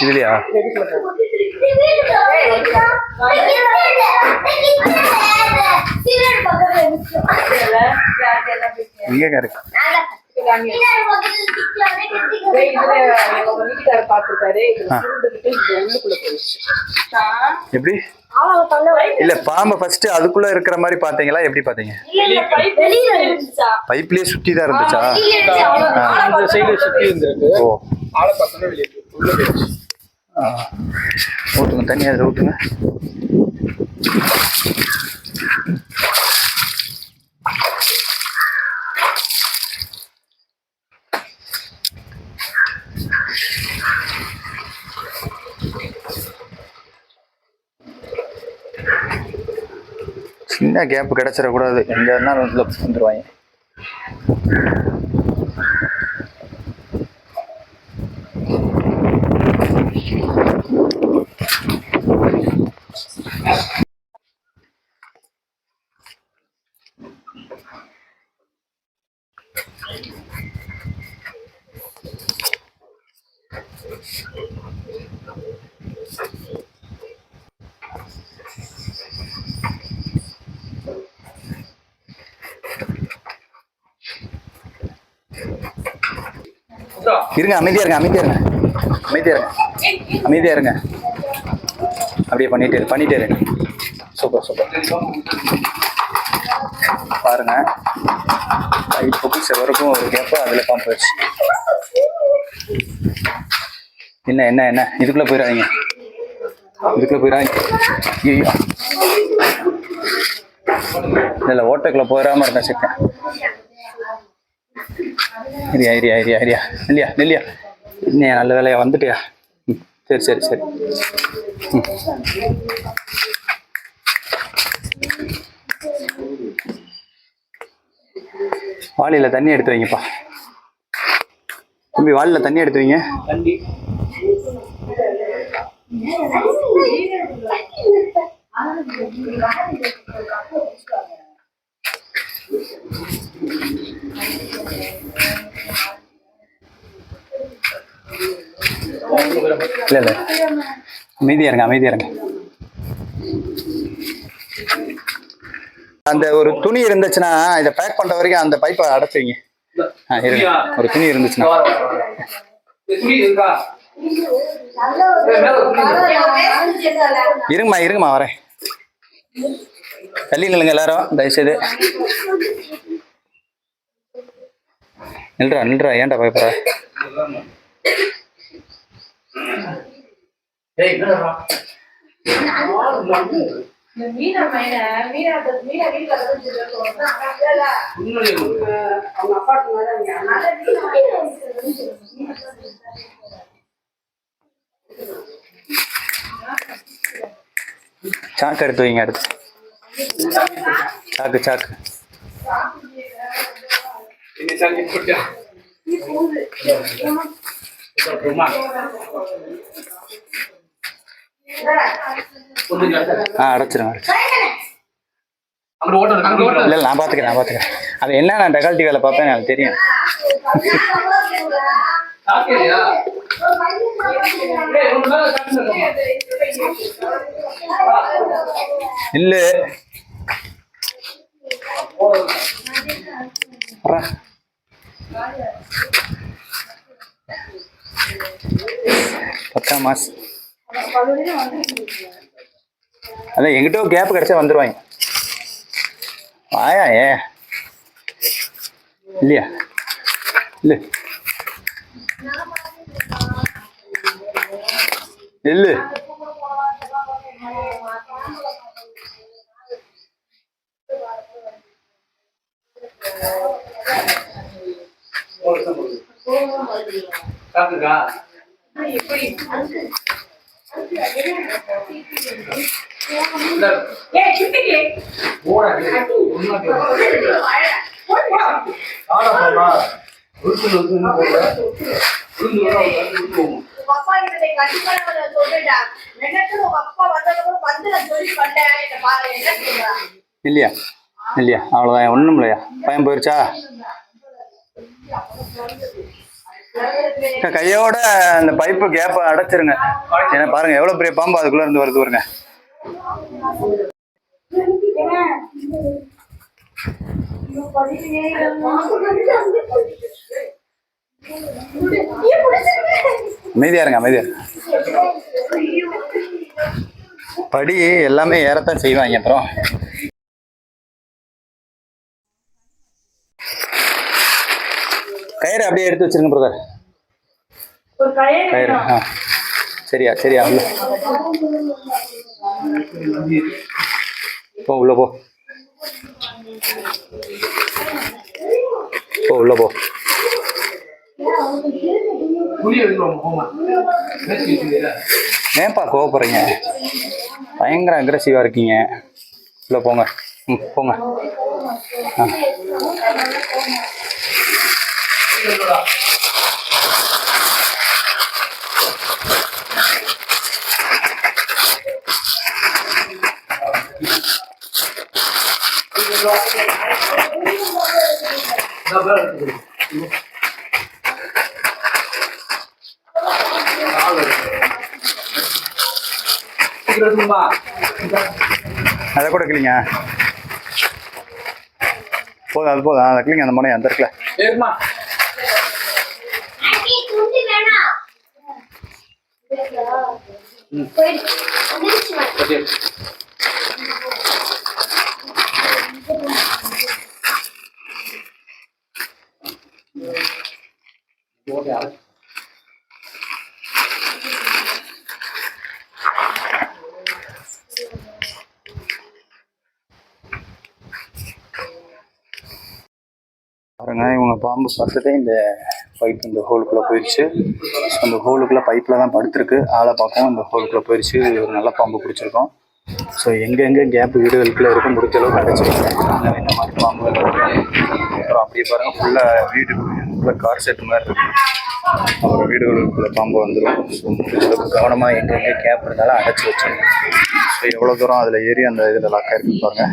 இதுலையா? இங்கே இருக்கு. எப்படி? இல்ல பாம்பை ஃபர்ஸ்ட் அதுக்குள்ள இருக்கிற மாதிரி பாத்தீங்களா எப்படி பாத்தீங்க பைப்லயே சுத்தி தான் இருந்துச்சா ஓட்டுங்க தனியாக அதில் ஓட்டுங்க. சின்ன கேப் கிடச்சிடக்கூடாது. எங்கே இருந்தாலும் வந்துடுவாங்க இருங்க அமைதியா இருங்க அமைதியா இருங்க. அமைதியா இருங்க. அமைதியா இருங்க. அப்படியே பண்ணிட்டே பண்ணிட்டே இருங்க சூப்பர் சூப்பர். பாருங்க. பைப்புக்கும் செவருக்கும் ஒரு கேப்பு அதுல பம்ப் வச்சு. என்ன என்ன என்ன? இதுக்குள்ள போயிடாதீங்க இதுக்குள்ள போயிடாதீங்க ஐயோ இல்ல ஓட்டைக்குள்ள போயிடாம இருக்கேன் சிக்கன் இரியா இரியா இரியா இரியா. நெல்லியா நெல்லியா. இன்னும் நல்ல வேலையா வந்துட்டியா? ம், சரி சரி சரி. ம். வாளியில தண்ணி எடுத்து வைங்கப்பா. தம்பி வாளியில தண்ணி எடுத்து வைங்க. இல்லை இல்ல. இல்ல அமைதியா இருங்க அமைதியா இருங்க. அந்த ஒரு துணி இருந்துச்சுன்னா இதை பேக் பண்ற வரைக்கும் அந்த பைப்பை அடைச்சு வைங்க ஆ, இருங்க ஒரு துணி இருந்துச்சுன்னா. இருங்கம்மா இருங்கம்மா வரேன். தள்ளி நில்லுங்க எல்லாரும் தயவுசெய்து. நில்றா நில்றா ஏன்டா பயப்படுற ஏய் என்னடா? மீனா மைன மீனா மீனா வீட்டுல அவங்க அப்பா சாக்கு எடுத்து வைங்க அடுத்து சாக்கு சாக்கு. ini ஆ அடைச்சிருங்க இல்ல நான் பாத்துக்கிறேன் நான் அது என்ன நான் டெகால்ட்டி வேலை பார்ப்பேன் எனக்கு தெரியும். இல்ல. பத்தாம் மாசம் அதான் எங்கிட்ட கேப் கிடைச்சா வந்துருவாங்க. வாயா ஏ. இல்லையா? இல்ல. இல்லு சாப்பிட்டுக்கா அப்பா கிட்ட கண்டிப்பா சொல்லிட்டா எனக்கு உங்க அப்பா வந்ததுக்கு வந்து நான் சொல்லி பண்ணேன் என்ன பாரு என்ன சொல்றான் இல்லையா? இல்லையா? அவ்வளோதான் ஒன்றும் இல்லையா பயம் போயிருச்சா? கையோட அந்த பைப்பு கேப்பை அடைச்சிருங்க. ஏன்னா பாருங்க எவ்வளவு பெரிய பாம்பு அதுக்குள்ள இருந்து வருது பாருங்க. அமைதியா இருங்க அமைதியா படி எல்லாமே ஏறத்தான் செய்வாங்க அப்புறம். கயிறு அப்படியே எடுத்து வச்சிருங்க பிரதர் ஒரு கயிறு ஆ. சரியா சரியா உள்ள. போ உள்ள போ. போ உள்ள போ. ஏன்ப்பா கோவப்படுறீங்க? பயங்கர அக்ரஸிவாக இருக்கீங்க. உள்ள போங்க. ம் போங்க. ஆ. எடுத்துமா அதை கூட கிளிங்க. போதும் அது போதும். அதை கிளிங்க அந்த மனை அந்த இருக்குல்ல பாருங்க இவங்க பாம்பு பார்த்ததே இந்த பைப் இந்த ஹோலுக்குள்ளே போயிடுச்சு ஸோ அந்த ஹோலுக்குள்ளே பைப்பில் தான் படுத்திருக்கு. ஆளை பார்க்கவும் இந்த ஹோலுக்குள்ளே போயிடுச்சு ஒரு நல்ல பாம்பு பிடிச்சிருக்கோம். ஸோ எங்கெங்கே கேப் வீடுகளுக்குள்ளே இருக்கும் முடிஞ்ச அளவுக்கு அடைச்சிருக்கோம் இந்த மாதிரி பாம்பு. அப்புறம் அப்படியே பாருங்க ஃபுல்லாக வீடு ஃபுல்லாக கார் செட் மாதிரி இருக்கு. அப்புறம் வீடுகளுக்குள்ள பாம்பு வந்துடும் ஸோ முடிஞ்ச அளவுக்கு கவனமாக எங்கெங்கே கேப் இருந்தாலும் அடைச்சி வச்சிடணும். ஸோ எவ்வளோ தூரம் அதில் ஏறி அந்த இதில் லாக் இருக்குன்னு பாருங்க.